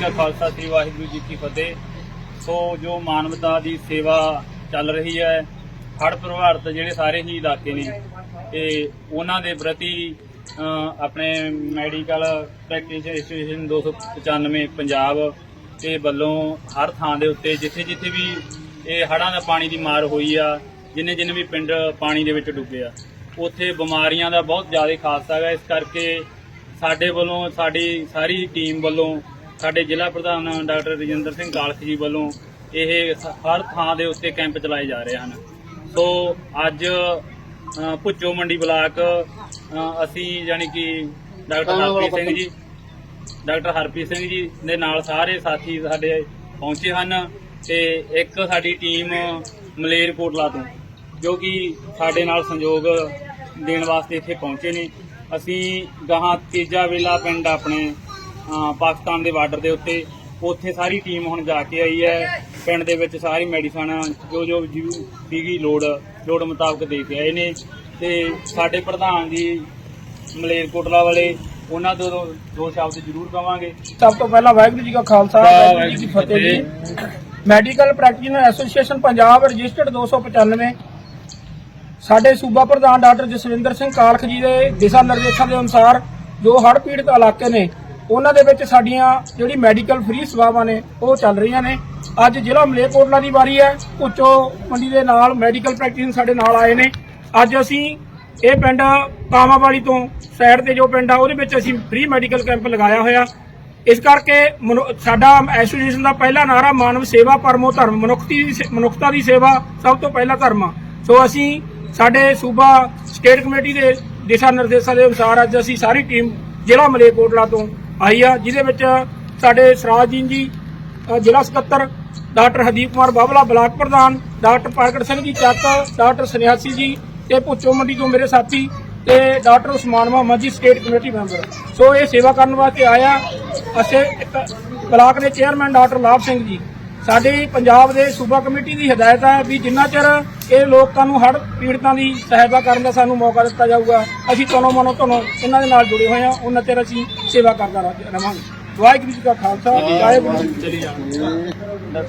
ਕਾ ਖਾਲਸਾ ਸ੍ਰੀ ਵਾਹਿਗੁਰੂ ਜੀ ਕੀ ਫਤਿਹ। ਸੋ ਜੋ ਮਾਨਵਤਾ ਦੀ ਸੇਵਾ ਚੱਲ ਰਹੀ ਹੈ, ਹੜ੍ਹ ਪ੍ਰਭਾਵਿਤ ਜਿਹੜੇ ਸਾਰੇ ਹੀ ਇਲਾਕੇ ਨੇ, ਤੇ ਉਹਨਾਂ ਦੇ ਪ੍ਰਤੀ ਆਪਣੇ ਮੈਡੀਕਲ ਪ੍ਰੈਕਟਿਸ ਐਸੋਸੀਏਸ਼ਨ 295 ਪੰਜਾਬ ਤੇ ਵੱਲੋਂ ਹਰ ਥਾਂ ਦੇ ਉੱਤੇ ਜਿੱਥੇ ਜਿੱਥੇ ਵੀ ਇਹ ਹੜ੍ਹਾਂ ਦਾ ਪਾਣੀ ਦੀ ਮਾਰ ਹੋਈ ਆ, ਜਿੰਨੇ ਜਿੰਨੇ ਵੀ ਪਿੰਡ ਪਾਣੀ ਦੇ ਵਿੱਚ ਡੁੱਬੇ ਆ, ਉੱਥੇ ਬਿਮਾਰੀਆਂ ਦਾ ਬਹੁਤ ਜ਼ਿਆਦਾ ਖਾਸਾ ਹੈਗਾ। ਇਸ ਕਰਕੇ ਸਾਡੇ ਵੱਲੋਂ, ਸਾਡੀ ਸਾਰੀ ਟੀਮ ਵੱਲੋਂ ਸਾਡੇ ਜ਼ਿਲ੍ਹਾ ਪ੍ਰਧਾਨ ਡਾਕਟਰ ਰਜਿੰਦਰ ਸਿੰਘ ਕਾਲਖ ਜੀ ਵੱਲੋਂ ਇਹ ਹਰ ਥਾਂ ਦੇ ਉੱਤੇ ਕੈਂਪ ਚਲਾਏ ਜਾ ਰਹੇ ਹਨ। ਸੋ ਅੱਜ ਭੁੱਚੋ ਮੰਡੀ ਬਲਾਕ ਅਸੀਂ ਯਾਨੀ ਕਿ ਡਾਕਟਰ ਹਰਪ੍ਰੀਤ ਸਿੰਘ ਜੀ ਡਾਕਟਰ ਹਰਪ੍ਰੀਤ ਸਿੰਘ ਜੀ ਦੇ ਨਾਲ ਸਾਰੇ ਸਾਥੀ ਸਾਡੇ ਪਹੁੰਚੇ ਹਨ ਤੇ ਇੱਕ ਸਾਡੀ ਟੀਮ ਮਲੇਰਕੋਟਲਾ ਤੋਂ ਜੋ ਕਿ ਸਾਡੇ ਨਾਲ ਸੰਯੋਗ ਦੇਣ ਵਾਸਤੇ ਇੱਥੇ ਪਹੁੰਚੇ ਨੇ। ਅਸੀਂ ਗਾਹਾਂ ਤੀਜਾ ਵੇਲਾ ਪਿੰਡ ਆਪਣੇ ਪਾਕਿਸਤਾਨ ਦੇ ਬਾਰਡਰ ਦੇ ਉੱਤੇ। ਉੱਥੇ ਸਾਰੀ ਟੀਮ ਹੁਣ ਜਾ ਕੇ ਆਈ ਹੈ। ਪਿੰਡ ਦੇ ਵਿੱਚ ਸਾਰੀ ਮੈਡੀਸਨ ਜੋ ਜੋ ਸੀਗੀ ਲੋੜ ਲੋੜ ਮੁਤਾਬਕ ਦੇ ਕੇ ਆਏ ਨੇ। ਤੇ ਸਾਡੇ ਪ੍ਰਧਾਨ ਜੀ ਮਲੇਰਕੋਟਲਾ ਵਾਲੇ ਉਹਨਾਂ ਤੋਂ ਦੋ ਸ਼ਬਦ ਜ਼ਰੂਰ ਕਵਾਂਗੇ। ਸਭ ਤੋਂ ਪਹਿਲਾਂ ਵਾਹਿਗੁਰੂ ਜੀ ਕਾ ਖਾਲਸਾ ਵਾਹਿਗੁਰੂ ਜੀ ਕੀ ਫਤਿਹ ਜੀ। Medical practitioner association Punjab registered 295 ਸਾਡੇ ਸੂਬਾ ਪ੍ਰਧਾਨ ਡਾਕਟਰ ਜਸਵਿੰਦਰ ਸਿੰਘ ਕਾਲਖ ਜੀ ਦੇ ਦਿਸ਼ਾ ਨਿਰਦੇਸ਼ਾਂ ਦੇ ਅਨੁਸਾਰ ਜੋ ਹੜ੍ਹ ਪੀੜਤ ਇਲਾਕੇ ਨੇ ਉਹਨਾਂ ਦੇ ਵਿੱਚ ਸਾਡੀਆਂ ਜਿਹੜੀ ਮੈਡੀਕਲ ਫ੍ਰੀ ਸੇਵਾਵਾਂ ਨੇ, ਉਹ ਚੱਲ ਰਹੀਆਂ ਨੇ। ਅੱਜ ਜ਼ਿਲ੍ਹਾ ਮਲੇਰਕੋਟਲਾ ਦੀ ਵਾਰੀ ਹੈ। ਉੱਚੋ ਮੰਡੀ ਦੇ ਨਾਲ ਮੈਡੀਕਲ ਪ੍ਰੈਕਟੀਸ਼ਨਰ ਸਾਡੇ ਨਾਲ ਆਏ ਨੇ। ਅੱਜ ਅਸੀਂ ਇਹ ਪਿੰਡ ਕਾਮਾਵਾਲੀ ਤੋਂ ਸਾਈਡ ਤੇ ਜੋ ਪਿੰਡ ਆ, ਉਹਦੇ ਵਿੱਚ ਅਸੀਂ ਫ੍ਰੀ ਮੈਡੀਕਲ ਕੈਂਪ ਲਗਾਇਆ ਹੋਇਆ। ਇਸ ਕਰਕੇ ਮਨੁ- ਸਾਡਾ ਐਸੋਸੀਏਸ਼ਨ ਦਾ ਪਹਿਲਾ ਨਾਰਾ ਮਾਨਵ ਸੇਵਾ, ਪਰਮੋ ਧਰਮ, ਮਨੁੱਖਤੀ ਦੀ ਸੇ- ਮਨੁੱਖਤਾ ਦੀ ਸੇਵਾ ਸਭ ਤੋਂ ਪਹਿਲਾ ਧਰਮ ਆ। ਸੋ ਅਸੀਂ ਸਾਡੇ ਸੂਬਾ ਸਟੇਟ ਕਮੇਟੀ ਦੇ ਦਿਸ਼ਾ ਨਿਰਦੇਸ਼ਾਂ ਦੇ ਅਨੁਸਾਰ ਅੱਜ ਅਸੀਂ ਸਾਰੀ ਟੀਮ ਜ਼ਿਲ੍ਹਾ ਮਲੇਰਕੋਟਲਾ ਤੋਂ ਆਈ ਆ, ਜਿਹਦੇ ਵਿੱਚ ਸਾਡੇ ਸਰਾਜਦੀਨ ਜੀ ਜ਼ਿਲ੍ਹਾ ਸਕੱਤਰ, ਡਾਕਟਰ ਹਰਦੀਪ ਕੁਮਾਰ ਬਾਬਲਾ ਬਲਾਕ ਪ੍ਰਧਾਨ, ਡਾਕਟਰ ਪ੍ਰਗਟ ਸਿੰਘ ਜੀ ਚੱਕ, ਡਾਕਟਰ ਸਨਿਆਸੀ ਜੀ ਤੇ ਭੁੱਚੋ ਮੰਡੀ ਤੋਂ ਮੇਰੇ ਸਾਥੀ ਤੇ ਡਾਕਟਰ ਉਸਮਾਨ ਮੁਹੰਮਦ ਜੀ, ਸਟੇਟ ਕਮੇਟੀ ਮੈਂਬਰ। ਸੋ ਇਹ ਸੇਵਾ ਕਰਨ ਵਾਸਤੇ ਆਇਆ ਅਸੀਂ ਇੱਕ ਬਲਾਕ ਦੇ ਚੇਅਰਮੈਨ ਡਾਕਟਰ ਲਾਭ ਸਿੰਘ ਜੀ। ਸਾਡੀ ਪੰਜਾਬ ਦੇ ਸੂਬਾ ਕਮੇਟੀ ਦੀ ਹਦਾਇਤ ਹੈ ਵੀ ਜਿੰਨਾ ਚਿਰ ਇਹ ਲੋਕਾਂ ਨੂੰ ਹੜ੍ਹ ਪੀੜਤਾਂ ਦੀ ਸਹਾਇਤਾ ਕਰਨ ਦਾ ਸਾਨੂੰ ਮੌਕਾ ਦਿੱਤਾ ਜਾਊਗਾ ਅਸੀਂ ਤਨੋਂ ਮਨੋਂ ਤੋਂ ਇਹਨਾਂ ਦੇ ਨਾਲ ਜੁੜੇ ਹੋਏ ਹਾਂ ਉਹਨਾਂ ਚਿਰ ਅਸੀਂ ਸੇਵਾ ਕਰਦਾ ਰਹਾਂਗੇ ਵਾਹਿਗੁਰੂ ਜੀ ਕਾ ਖਾਲਸਾ ਵਾਹਿਗੁਰੂ ਜੀ ਕੀ ਫਤਿਹ।